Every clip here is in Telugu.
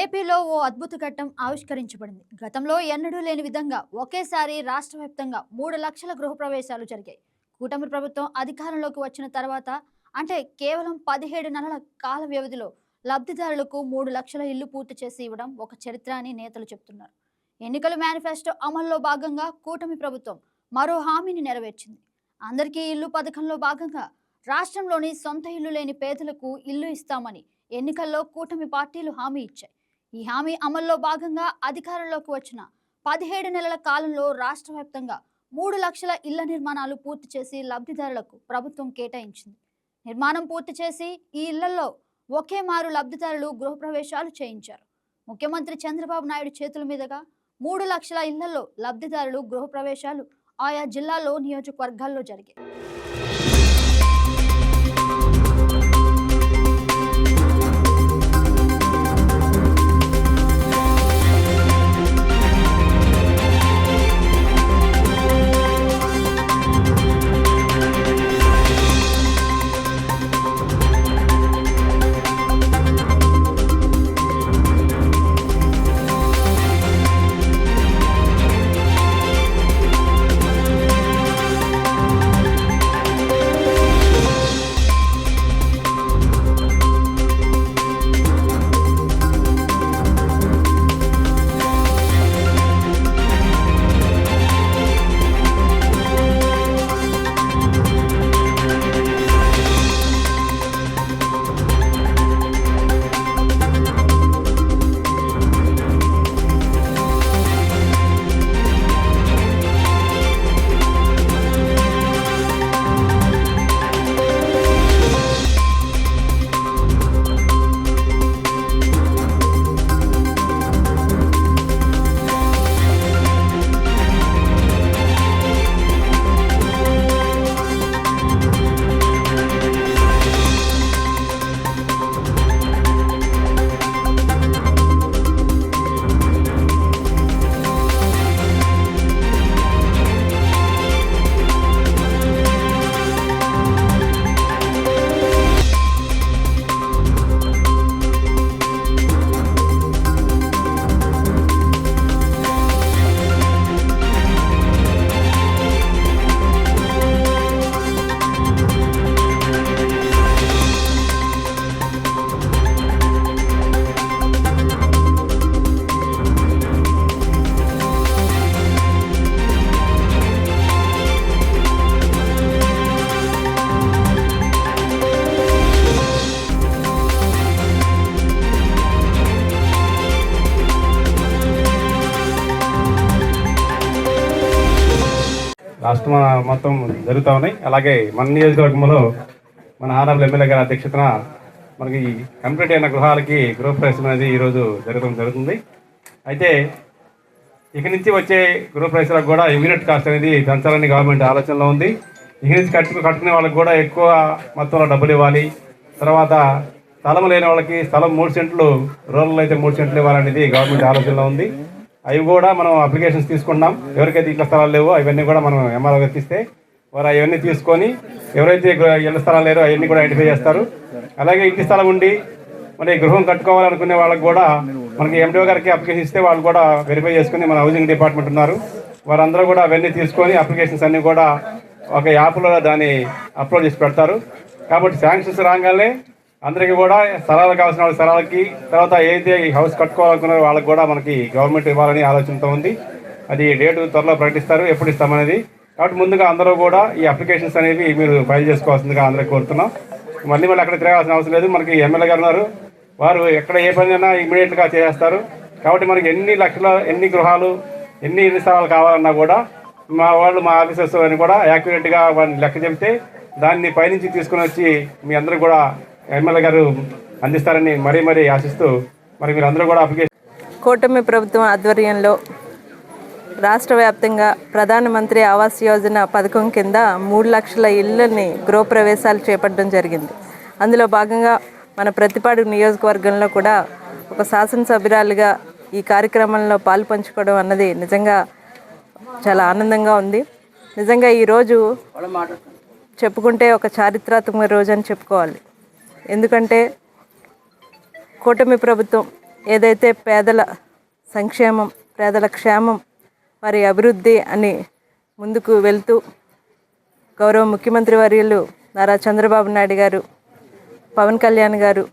ఏపీలో ఓ అద్భుత ఘట్టం ఆవిష్కరించబడింది. గతంలో ఎన్నడూ లేని విధంగా ఒకేసారి రాష్ట్ర వ్యాప్తంగా మూడు లక్షల గృహప్రవేశాలు జరిగాయి. కూటమి ప్రభుత్వం అధికారంలోకి వచ్చిన తర్వాత అంటే కేవలం పదిహేడు నెలల కాల వ్యవధిలో లబ్ధిదారులకు మూడు లక్షల ఇల్లు పూర్తి చేసి ఇవ్వడం ఒక చరిత్ర అని నేతలు చెబుతున్నారు ఎన్నికల మేనిఫెస్టో అమల్లో భాగంగా కూటమి ప్రభుత్వం మరో హామీని నెరవేర్చింది. అందరికీ ఇల్లు పథకంలో భాగంగా రాష్ట్రంలోని సొంత ఇల్లు లేని పేదలకు ఇల్లు ఇస్తామని ఎన్నికల్లో కూటమి పార్టీలు హామీ ఇచ్చాయి. ఈ హామీ అమల్లో భాగంగా అధికారంలోకి వచ్చిన పదిహేడు నెలల కాలంలో రాష్ట్ర వ్యాప్తంగా మూడు లక్షల ఇళ్ళ నిర్మాణాలు పూర్తి చేసి లబ్ధిదారులకు ప్రభుత్వం కేటాయించింది. నిర్మాణం పూర్తి చేసి ఈ ఇళ్ళలో ఒకే మారు లబ్ధిదారులు గృహప్రవేశాలు చేయించారు. ముఖ్యమంత్రి చంద్రబాబు నాయుడు చేతుల మీదుగా మూడు లక్షల ఇళ్ళలో లబ్ధిదారులు గృహప్రవేశాలు ఆయా జిల్లాల్లో నియోజకవర్గాల్లో జరిగాయి. రాష్ట్రం మొత్తం జరుగుతూ ఉన్నాయి. అలాగే మన నియోజకవర్గంలో మన ఆనరబుల్ ఎమ్మెల్యే గారి అధ్యక్షతన మనకి కంప్లీట్ అయిన గృహాలకి గృహప్రవేశం అనేది ఈరోజు జరగడం జరుగుతుంది. అయితే ఇక నుంచి వచ్చే గృహప్రవేశాలకు కూడా యూనిట్ కాస్ట్ అనేది పెంచాలని గవర్నమెంట్ ఆలోచనలో ఉంది. ఇక నుంచి కట్టు కట్టుకునే వాళ్ళకి కూడా ఎక్కువ మొత్తంలో డబ్బులు ఇవ్వాలి. తర్వాత స్థలం లేని వాళ్ళకి స్థలం మూడు సెంట్లు రూరల్ అయితే మూడు సెంట్లు ఇవ్వాలనేది గవర్నమెంట్ ఆలోచనలో ఉంది. అవి కూడా మనం అప్లికేషన్స్ తీసుకున్నాం. ఎవరికైతే ఇళ్ళ స్థలాలు లేవో అవన్నీ కూడా మనం ఎంఆర్ఓ ఇస్తే వారు అవన్నీ తీసుకొని ఎవరైతే గృహ- ఇళ్ళ స్థలాలు లేరో అవన్నీ కూడా ఐడెంటిఫై చేస్తారు. అలాగే ఇంటి స్థలం ఉండి మరి గృహం కట్టుకోవాలనుకునే వాళ్ళకి కూడా మనకి ఎండిఓ గారికి అప్లికేషన్ ఇస్తే వాళ్ళు కూడా వెరిఫై చేసుకుని మన హౌసింగ్ డిపార్ట్మెంట్ ఉన్నారు. వారందరూ కూడా అవన్నీ తీసుకొని అప్లికేషన్స్ అన్నీ కూడా ఒక యాప్లో దాన్ని అప్లోడ్ చేసి పెడతారు. కాబట్టి శాంక్షన్స్ రాగానే అందరికీ కూడా స్థలాలు కావాల్సిన వాళ్ళ స్థలాలకి తర్వాత ఏదైతే ఈ హౌస్ కట్టుకోవాలనుకున్నారో వాళ్ళకి కూడా మనకి గవర్నమెంట్ ఇవ్వాలని ఆలోచనతో ఉంది. అది డేటు త్వరలో ప్రకటిస్తారు ఎప్పుడు ఇస్తామనేది. కాబట్టి ముందుగా అందరూ కూడా ఈ అప్లికేషన్స్ అనేవి మీరు ఫైల్ చేసుకోవాల్సిందిగా అందరికీ కోరుతున్నాం. మళ్ళీ మళ్ళీ అక్కడ తిరగాల్సిన అవసరం లేదు. మనకి ఎమ్మెల్యే గారు ఉన్నారు. వారు ఎక్కడ ఏ పని అయినా ఇమీడియట్గా చేస్తారు కాబట్టి మనకి ఎన్ని లక్షల ఎన్ని గృహాలు ఎన్ని ఎన్ని స్థలాలు కావాలన్నా కూడా మా వాళ్ళు మా ఆఫీసర్స్ అని కూడా యాక్యురేట్గా వాళ్ళని లెక్క చెబితే దాన్ని పైనుంచి తీసుకుని వచ్చి మీ అందరూ కూడా ఎమ్మెల్యే గారు అందిస్తారని మరీ మరీ ఆశిస్తూ మరి మీరు అందరూ కూడా అప్లికేషన్ కూటమి ప్రభుత్వం ఆధ్వర్యంలో రాష్ట్ర వ్యాప్తంగా ప్రధానమంత్రి ఆవాస్ యోజన పథకం కింద మూడు లక్షల ఇళ్ళని గృహప్రవేశాలు చేపట్టడం జరిగింది. అందులో భాగంగా మన ప్రతిపాడు నియోజకవర్గంలో కూడా ఒక శాసనసభ్యురాలుగా ఈ కార్యక్రమంలో పాలు పంచుకోవడం అన్నది నిజంగా చాలా ఆనందంగా ఉంది. నిజంగా ఈరోజు చెప్పుకుంటే ఒక చారిత్రాత్మక రోజు అని చెప్పుకోవాలి. ఎందుకంటే కూటమి ప్రభుత్వం ఏదైతే పేదల సంక్షేమం పేదల క్షేమం వారి అభివృద్ధి అని ముందుకు వెళ్తూ గౌరవ ముఖ్యమంత్రి వర్యులు నారా చంద్రబాబు నాయుడు గారు పవన్ కళ్యాణ్ గారు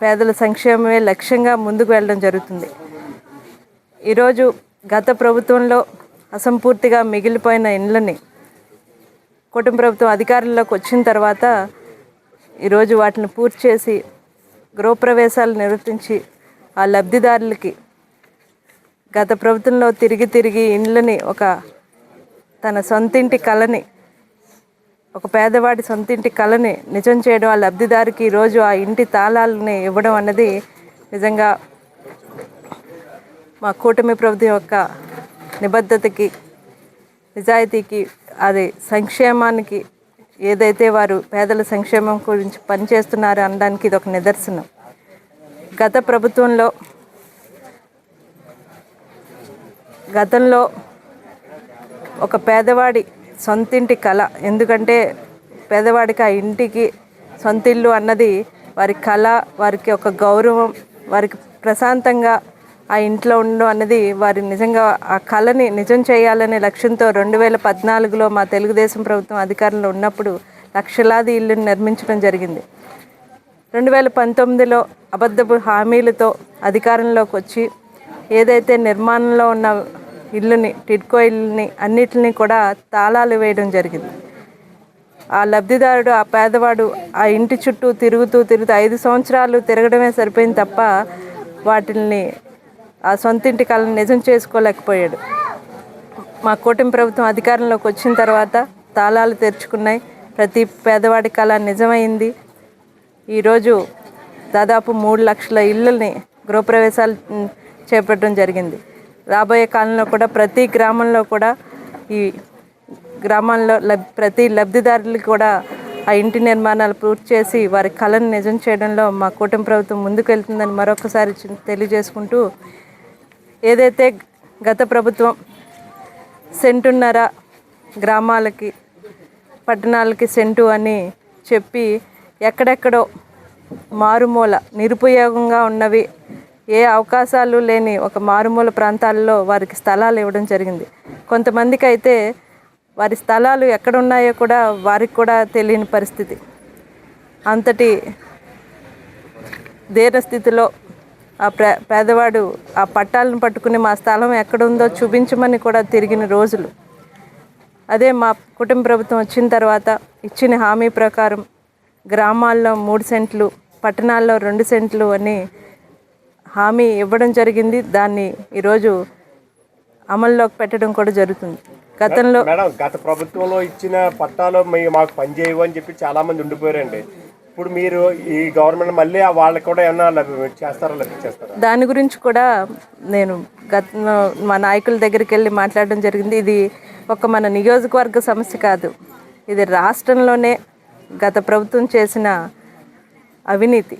పేదల సంక్షేమమే లక్ష్యంగా ముందుకు వెళ్ళడం జరుగుతుంది. ఈరోజు గత ప్రభుత్వంలో అసంపూర్తిగా మిగిలిపోయిన ఇండ్లని కుటుంబ ప్రభుత్వం అధికారంలోకి వచ్చిన తర్వాత ఈరోజు వాటిని పూర్తి చేసి గృహప్రవేశాలు నిర్వర్తించి ఆ లబ్ధిదారులకి గత ప్రభుత్వంలో తిరిగి తిరిగి ఇండ్లని ఒక తన సొంతింటి కళని ఒక పేదవాడి సొంతింటి కళని నిజం చేయడం ఆ లబ్ధిదారికి ఈరోజు ఆ ఇంటి తాళాలని ఇవ్వడం అన్నది నిజంగా మా కూటమి ప్రభుత్వం యొక్క నిబద్ధతకి నిజాయితీకి అది సంక్షేమానికి ఏదైతే వారు పేదల సంక్షేమం గురించి పనిచేస్తున్నారో అనడానికి ఇది ఒక నిదర్శనం. గత ప్రభుత్వంలో గతంలో ఒక పేదవాడి సొంతింటి కళ ఎందుకంటే పేదవాడికి ఆ ఇంటికి సొంత ఇల్లు అన్నది వారి కళ వారికి ఒక గౌరవం వారికి ప్రశాంతంగా ఆ ఇంట్లో ఉండడం అన్నది వారి నిజంగా ఆ కళని నిజం చేయాలనే లక్ష్యంతో రెండు వేల పద్నాలుగులో మా తెలుగుదేశం ప్రభుత్వం అధికారంలో ఉన్నప్పుడు లక్షలాది ఇల్లుని నిర్మించడం జరిగింది. రెండు వేల పంతొమ్మిదిలో అబద్ధపు హామీలతో అధికారంలోకి వచ్చి ఏదైతే నిర్మాణంలో ఉన్న ఇల్లుని టిడ్కో ఇల్లుని అన్నిటిని కూడా తాళాలు వేయడం జరిగింది. ఆ లబ్ధిదారుడు ఆ పేదవాడు ఆ ఇంటి చుట్టూ తిరుగుతూ తిరుగుతూ ఐదు సంవత్సరాలు తిరగడమే సరిపోయింది తప్ప వాటిని ఆ సొంతింటి కళను నిజం చేసుకోలేకపోయాడు. మా కూటమి ప్రభుత్వం అధికారంలోకి వచ్చిన తర్వాత తాళాలు తెరుచుకున్నాయి. ప్రతి పేదవాడి కళ నిజమైంది. ఈరోజు దాదాపు మూడు లక్షల ఇళ్ళని గృహప్రవేశాలు చేపట్టడం జరిగింది. రాబోయే కాలంలో కూడా ప్రతి గ్రామంలో కూడా ఈ గ్రామాల్లో లబ్ ప్రతి లబ్ధిదారులకు కూడా ఆ ఇంటి నిర్మాణాలు పూర్తి చేసి వారి కళను నిజం చేయడంలో మా కూటమి ప్రభుత్వం ముందుకు వెళ్తుందని మరొకసారి తెలియజేసుకుంటూ ఏదైతే గత ప్రభుత్వం సెంటున్నర గ్రామాలకి పట్టణాలకి సెంటు అని చెప్పి ఎక్కడెక్కడో మారుమూల నిరుపయోగంగా ఉన్నవి ఏ అవకాశాలు లేని ఒక మారుమూల ప్రాంతాల్లో వారికి స్థలాలు ఇవ్వడం జరిగింది. కొంతమందికి అయితే వారి స్థలాలు ఎక్కడ ఉన్నాయో కూడా వారికి కూడా తెలియని పరిస్థితి. అంతటి దీన స్థితిలో ఆ ప్రే పేదవాడు ఆ పట్టాలను పట్టుకుని మా స్థలం ఎక్కడుందో చూపించమని కూడా తిరిగిన రోజులు. అదే మా కుటుంబ ప్రభుత్వం వచ్చిన తర్వాత ఇచ్చిన హామీ ప్రకారం గ్రామాల్లో మూడు సెంట్లు పట్టణాల్లో రెండు సెంట్లు అని హామీ ఇవ్వడం జరిగింది. దాన్ని ఈరోజు అమల్లోకి పెట్టడం కూడా జరుగుతుంది. గతంలో మేడం గత ప్రభుత్వంలో ఇచ్చిన పట్టాలు మాకు పనిచేయవు అని చెప్పి చాలా మంది ఉండిపోయారండి. ఇప్పుడు మీరు ఈ గవర్నమెంట్ మళ్ళీ వాళ్ళకి కూడా ఏమన్నా లభ్య చేస్తారా? దాని గురించి కూడా నేను గత మా నాయకుల దగ్గరికి వెళ్ళి మాట్లాడడం జరిగింది. ఇది ఒక మన నియోజకవర్గ సమస్య కాదు. ఇది రాష్ట్రంలోనే గత ప్రభుత్వం చేసిన అవినీతి.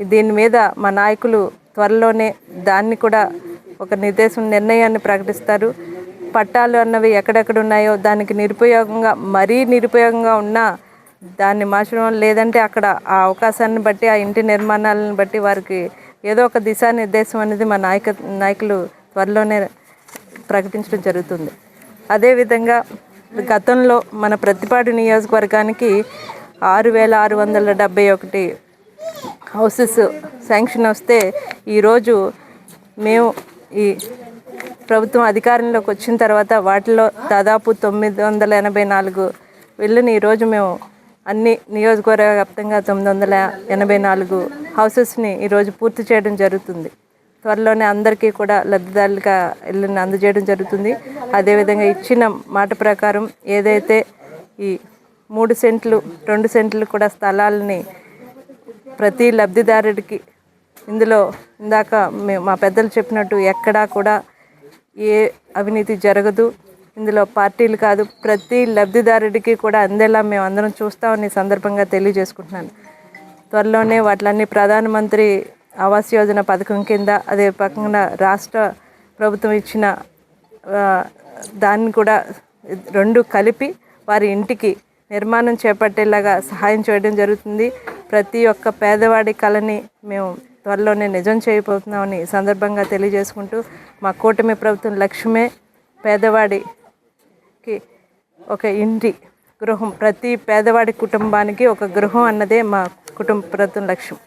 దీని మీద మా నాయకులు త్వరలోనే దాన్ని కూడా ఒక నిర్దేశం నిర్ణయాన్ని ప్రకటిస్తారు. పట్టాలు అన్నవి ఎక్కడెక్కడ ఉన్నాయో దానికి నిరుపయోగంగా మరీ నిరుపయోగంగా ఉన్నా దాన్ని మార్చడం లేదంటే అక్కడ ఆ అవకాశాన్ని బట్టి ఆ ఇంటి నిర్మాణాలను బట్టి వారికి ఏదో ఒక దిశానిర్దేశం అనేది మా నాయక నాయకులు త్వరలోనే ప్రకటించడం జరుగుతుంది. అదేవిధంగా గతంలో మన ప్రతిపాడు నియోజకవర్గానికి ఆరు వేల ఆరు వందల డెబ్బై ఒకటి హౌసెస్ శాంక్షన్ వస్తే ఈరోజు మేము ఈ ప్రభుత్వం అధికారంలోకి వచ్చిన తర్వాత వాటిలో దాదాపు తొమ్మిది వందల ఎనభై నాలుగు ఇళ్ళని ఈరోజు మేము అన్ని నియోజకవర్గ వ్యాప్తంగా తొమ్మిది వందల ఎనభై నాలుగు హౌసెస్ని ఈరోజు పూర్తి చేయడం జరుగుతుంది. త్వరలోనే అందరికీ కూడా లబ్ధిదారులుగా ఇళ్ళని అందజేయడం జరుగుతుంది. అదేవిధంగా ఇచ్చిన మాట ప్రకారం ఏదైతే ఈ మూడు సెంట్లు రెండు సెంట్లు కూడా స్థలాలని ప్రతి లబ్ధిదారుడికి ఇందులో ఇందాక మా పెద్దలు చెప్పినట్టు ఎక్కడా కూడా ఏ అవినీతి జరగదు. ఇందులో పార్టీలు కాదు ప్రతి లబ్ధిదారుడికి కూడా అందేలా మేము అందరం చూస్తామని సందర్భంగా తెలియజేసుకుంటున్నాను. త్వరలోనే వాటిలన్నీ ప్రధానమంత్రి ఆవాస్ యోజన పథకం కింద అదే పక్కన రాష్ట్ర ప్రభుత్వం ఇచ్చిన దాన్ని కూడా రెండు కలిపి వారి ఇంటికి నిర్మాణం చేపట్టేలాగా సహాయం చేయడం జరుగుతుంది. ప్రతి ఒక్క పేదవాడి కళని మేము త్వరలోనే నిజం చేయబోతున్నామని సందర్భంగా తెలియజేసుకుంటూ మా కూటమి ప్రభుత్వం లక్ష్యమే. పేదవాడికి ఒక ఇంటి గృహం ప్రతి పేదవాడి కుటుంబానికి ఒక గృహం అన్నదే మా కుటుంబ ప్రభుత్వం లక్ష్యం.